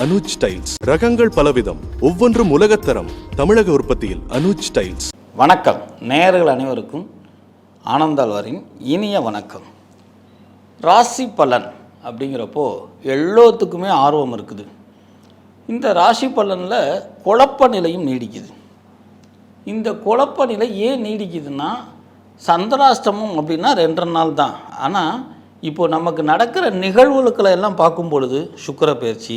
Anuj tiles. ரகங்கள் பலவிதம். ஒவ்வொன்றும் உலகத்தரம் தமிழக உற்பத்தியில் அனுஜ் டைல்ஸ். வணக்கம். நேயர்கள் அனைவருக்கும் ஆனந்தாழ்வாரின் இனிய வணக்கம். ராசி பலன் அப்படிங்கிறப்போ எல்லோத்துக்குமே ஆர்வம் இருக்குது. இந்த ராசி பலனில் குழப்ப நிலையும் நீடிக்குது. இந்த குழப்ப நிலை ஏன் நீடிக்குதுன்னா சந்திராஷ்டமம் அப்படின்னா ரெண்டரை நாள் தான். ஆனால் இப்போ நமக்கு நடக்கிற நிகழ்வுகளை எல்லாம் பார்க்கும் பொழுது சுக்கிர பயிற்சி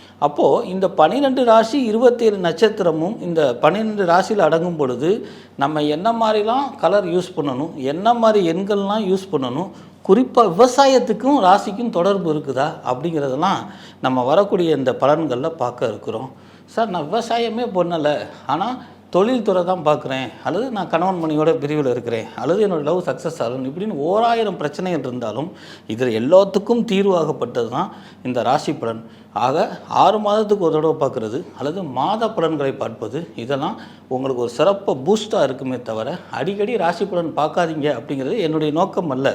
அப்போது இந்த பன்னிரெண்டு ராசி இருபத்தேழு நட்சத்திரமும் இந்த பன்னிரெண்டு ராசியில் அடங்கும் பொழுது நம்ம என்ன மாதிரிலாம் கலர் யூஸ் பண்ணணும் என்ன மாதிரி எண்கள்லாம் யூஸ் பண்ணணும் குறிப்பாக விவசாயத்துக்கும் ராசிக்கும் தொடர்பு இருக்குதா அப்படிங்கிறதெல்லாம் நம்ம வரக்கூடிய இந்த பலன்களில் பார்க்க இருக்கிறோம். சார் நான் விவசாயமே பண்ணலை ஆனால் தொழில்துறை தான் பார்க்குறேன் அல்லது நான் கணவன் மணியோட பிரிவில் இருக்கிறேன் அல்லது என்னோடய லவ் சக்ஸஸ் ஆகணும் இப்படின்னு ஓராயிரம் பிரச்சனைகள் இருந்தாலும் இதில் எல்லாத்துக்கும் தீர்வாகப்பட்டது தான் இந்த ராசி பலன். ஆக ஆறு மாதத்துக்கு ஒரு தடவை பார்க்குறது அல்லது மாத பலன்களை பார்ப்பது இதெல்லாம் உங்களுக்கு ஒரு சிறப்பாக பூஸ்ட்டாக இருக்குமே தவிர அடிக்கடி ராசி பலன் பார்க்காதீங்க அப்படிங்கிறது என்னுடைய நோக்கம் அல்ல.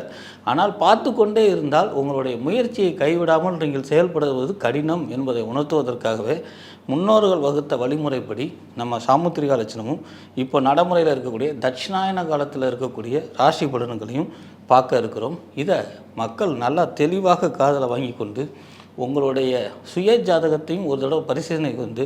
ஆனால் பார்த்து கொண்டே இருந்தால் உங்களுடைய முயற்சியை கைவிடாமல் நீங்கள் செயல்படுவது கடினம் என்பதை உணர்த்துவதற்காகவே முன்னோர்கள் வகுத்த வழிமுறைப்படி நம்ம சாமுத்திரிகா லட்சணமும் இப்போ நடைமுறையில் இருக்கக்கூடிய தட்சிணாயன காலத்தில் இருக்கக்கூடிய ராசி பலன்களையும் பார்க்க இருக்கிறோம். இதை மக்கள் நல்லா தெளிவாக காதலை வாங்கி கொண்டு உங்களுடைய சுய ஜாதகத்தையும் ஒரு தடவை பரிசீலனை கொண்டு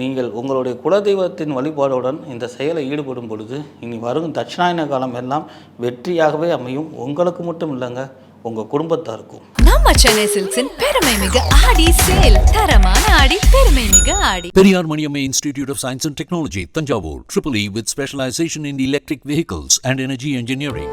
நீங்கள் உங்களுடைய குலதெய்வத்தின் வழிபாடுடன் இந்த செயலை ஈடுபடும் பொழுது இனி வரும் தட்சிணாயன காலம் எல்லாம் வெற்றியாகவே அமையும். உங்களுக்கு மட்டும் இல்லைங்க உங்கள் குடும்பத்தாருக்கும். நம்ம சென்னை சில்க்ஸின் பெருமை மிக ஆடி சேல். தரமான ஆடி பெருமை மிக ஆடி. Periyar Maniamma Institute of Science and Technology, Tanjavur, Triple E with specialization in electric vehicles and energy engineering.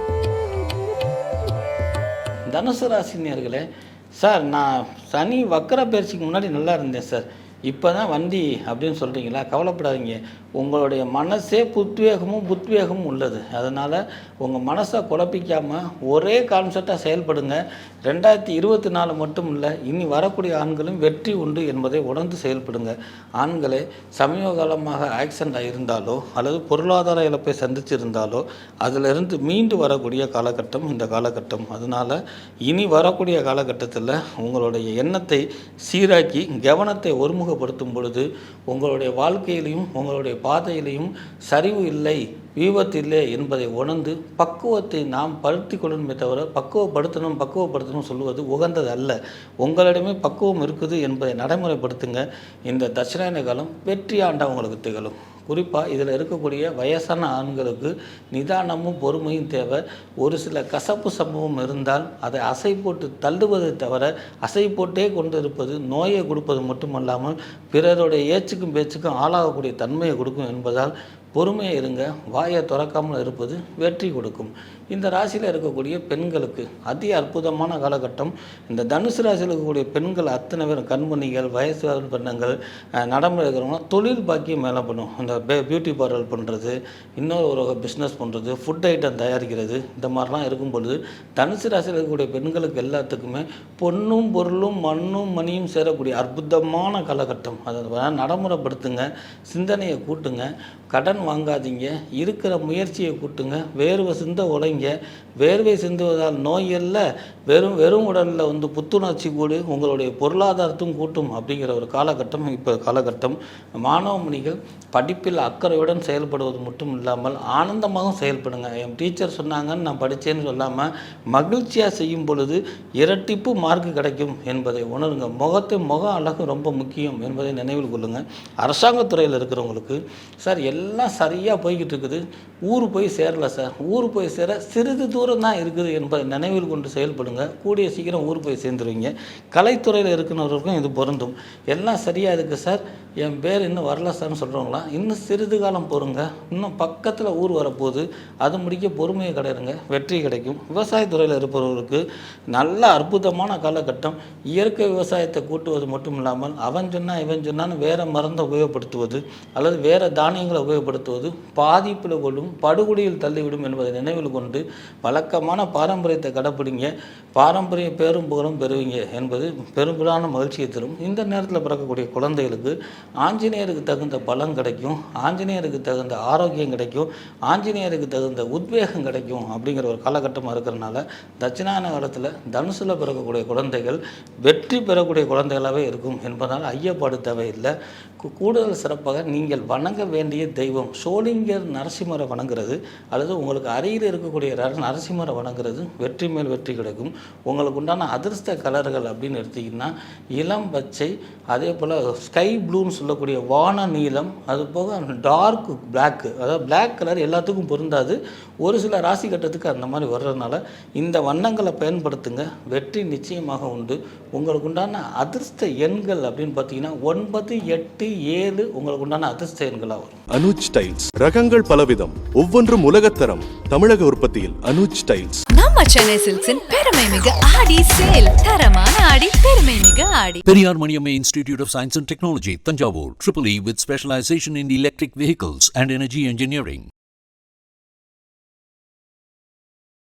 தனுசு ராசினியர்களே சார் நான் சனி வக்கர பயிற்சிக்கு முன்னாடி நல்லா இருந்தேன் சார். இப்போ தான் வண்டி அப்படின்னு சொல்கிறீங்களா கவலைப்படாதீங்க. உங்களுடைய மனசே புத்வேகமும் புத்வேகமும் உள்ளது. அதனால் உங்கள் மனசை குழப்பிக்காமல் ஒரே கான்செப்டாக செயல்படுங்க. ரெண்டாயிரத்தி இருபத்தி நாலு மட்டும் இல்லை இனி வரக்கூடிய ஆண்களும் வெற்றி உண்டு என்பதை உணர்ந்து செயல்படுங்க. ஆண்களே சமீப காலமாக ஆக்சிடென்ட் இருந்தாலோ அல்லது பொருளாதார இழப்பை சந்திச்சிருந்தாலோ அதிலிருந்து மீண்டு வரக்கூடிய காலகட்டம் இந்த காலகட்டம். அதனால் இனி வரக்கூடிய காலகட்டத்தில் உங்களுடைய எண்ணத்தை சீராக்கி கவனத்தை அறிமுகப்படுத்தும் பொழுது உங்களுடைய வாழ்க்கையிலையும் உங்களுடைய பாதையிலையும் சரிவு இல்லை விபத்து இல்லை என்பதை உணர்ந்து பக்குவத்தை நாம் படுத்தி கொள்ளணுமே தவிர பக்குவப்படுத்தணும் பக்குவப்படுத்தணும் சொல்லுவது உகந்தது அல்ல. உங்களிடமே பக்குவம் இருக்குது என்பதை நடைமுறைப்படுத்துங்க. இந்த தட்சிணாயன காலம் வெற்றி ஆண்டா உங்களுக்கு திகழும். குறிப்பாக இதில் இருக்கக்கூடிய வயசான ஆண்களுக்கு நிதானமும் பொறுமையும் தேவை. ஒரு சில கசப்பு சம்பவம் இருந்தால் அதை அசை போட்டு தள்ளுவதை தவிர அசை போட்டே கொண்டிருப்பது நோயை கொடுப்பது மட்டுமல்லாமல் பிறருடைய ஏச்சுக்கும் பேச்சுக்கும் ஆளாகக்கூடிய தன்மையை கொடுக்கும் என்பதால் பொறுமையாக இருங்க. வாயை திறக்காமல் இருப்பது வெற்றி கொடுக்கும். இந்த ராசியில் இருக்கக்கூடிய பெண்களுக்கு அதி அற்புதமான காலகட்டம். இந்த தனுசு ராசியில் இருக்கக்கூடிய பெண்கள் அத்தனை பேரும் கண்மணிகள் வயசு பெண்ணங்கள் நடைமுறை இருக்கிறவங்க தொழில் பாக்கியம் மேலே பண்ணும். இந்த பியூட்டி பார்லர் பண்ணுறது இன்னொரு ஒரு பிஸ்னஸ் பண்ணுறது ஃபுட் ஐட்டம் தயாரிக்கிறது இந்த மாதிரிலாம் இருக்கும் பொழுது தனுசு ராசியில் இருக்கக்கூடிய பெண்களுக்கு எல்லாத்துக்குமே பொண்ணும் பொருளும் மண்ணும் மணியும் சேரக்கூடிய அற்புதமான காலகட்டம். அதை நடைமுறைப்படுத்துங்க சிந்தனையை கூட்டுங்க. கடன் கடன் வாங்காதீங்க. இருக்கிற முயற்சியை கூட்டுங்க. வேர்வை சிந்த உழைங்க வேர்வை சிந்துவதால் நோய் இல்லை. வெறும் வெறும் உடலில் வந்து புத்துணர்ச்சி கூடி உங்களுடைய பொருளாதாரத்தும் கூட்டும் அப்படிங்கிற ஒரு காலகட்டம் இப்போ காலகட்டம். மாணவ மணிகள் படிப்பில் அக்கறையுடன் செயல்படுவது மட்டும் இல்லாமல் ஆனந்தமாகவும் செயல்படுங்க. என் டீச்சர் சொன்னாங்கன்னு நான் படித்தேன்னு சொல்லாமல் மகிழ்ச்சியாக செய்யும் பொழுது இரட்டிப்பு மார்க் கிடைக்கும் என்பதை உணருங்க. முகத்தை முக அழகு ரொம்ப முக்கியம் என்பதை நினைவில் கொள்ளுங்கள் அரசாங்கத்துறையில் இருக்கிறவங்களுக்கு சார் எல்லாம் சரியாக போய்கிட்டு இருக்குது ஊர் போய் சேரல சார். ஊர் போய் சேர சிறிது தூரம் தான் இருக்குது என்பதை நினைவில் கொண்டு செயல்படுங்க. கூடிய சீக்கிரம் ஊர் போய் சேர்ந்துருவீங்க. கலைத்துறையில் இருக்கிறவர்களுக்கும் இது பொருந்தும். எல்லாம் சரியாக இருக்குது சார். என் பேர் இன்னும் வரல சார்னு சொல்கிறவங்களாம் இன்னும் சிறிது காலம் பொறுங்க. இன்னும் பக்கத்தில் ஊர் வரப்போகுது. அது முடிக்க பொறுமையை கிடையாதுங்க. வெற்றி கிடைக்கும். விவசாயத்துறையில் இருப்பவர்களுக்கு நல்ல அற்புதமான காலகட்டம். இயற்கை விவசாயத்தை கூட்டுவது மட்டும் இல்லாமல் அவன் சொன்னால் இவன் சொன்னான்னு வேறு மருந்தை உபயோகப்படுத்துவது அல்லது வேறு தானியங்களை உபயோகப்படுத்துவது பாதிப்பில் கொள்ளும் படுகொடியில் தள்ளிவிடும் என்பதை நினைவில் கொண்டு வழக்கமான பாரம்பரியத்தை கடைப்பிடிங்க. பாரம்பரிய பேரும் புகழும் பெறுவீங்க என்பது பெரும்பாலான மகிழ்ச்சியை தரும். இந்த நேரத்தில் பிறக்கக்கூடிய குழந்தைகளுக்கு ஆஞ்சநேயருக்கு தகுந்த பலம் கிடைக்கும் ஆஞ்சநேயருக்கு தகுந்த ஆரோக்கியம் கிடைக்கும் ஆஞ்சநேயருக்கு தகுந்த உத்வேகம் கிடைக்கும் அப்படிங்கிற ஒரு காலகட்டமாக இருக்கிறனால தட்சிணாயன காலத்தில் தனுசில் பிறக்கக்கூடிய குழந்தைகள் வெற்றி பெறக்கூடிய குழந்தைகளாகவே இருக்கும் என்பதால் ஐயப்பாடு தேவையில்லை. கூடுதல் சிறப்பாக நீங்கள் வணங்க வேண்டிய தெய்வம் சோளிங்கர் நரசிம்மரை வணங்குறது அல்லது உங்களுக்கு அருகில் இருக்கக்கூடிய ர- நரசிம்மரை வணங்குறது வெற்றி மேல் வெற்றி கிடைக்கும். உங்களுக்கு உண்டான அதிர்ஷ்ட கலர்கள் அப்படின்னு எடுத்திங்கன்னா இளம் பச்சை அதே போல் ஸ்கை ப்ளூன்னு சொல்லக்கூடிய வான நீலம் அது போக டார்க் பிளாக்கு அதாவது பிளாக் கலர் எல்லாத்துக்கும் பொருந்தாது. ஒரு சில ராசி கட்டத்துக்கு அந்த மாதிரி வர்றதுனால இந்த வண்ணங்களை பயன்படுத்துங்க. வெற்றி நிச்சயமாக உண்டு. உங்களுக்கு உண்டான அதிர்ஷ்ட எண்கள் அப்படின்னு பார்த்தீங்கன்னா ஒன்பது எட்டு ஏழு உங்களுக்கு உண்டான அதிர்ஷ்ட எண்களாக வரும் அனுஜ் டைல்ஸ் ரகங்கள் பலவிதம் ஒவ்வொன்றும் உலகத்தரம் தமிழக உற்பத்தியில் அனுஜ் டைல்ஸ் நம்ம சென்னை சில்க்ஸின் பெருமை மிகு ஆடி சேல் தரமான ஆடி பெருமை மிகு ஆடி Periyar Maniamma Institute of Science and Technology, Tanjavur, Triple E with specialization in electric vehicles and energy engineering.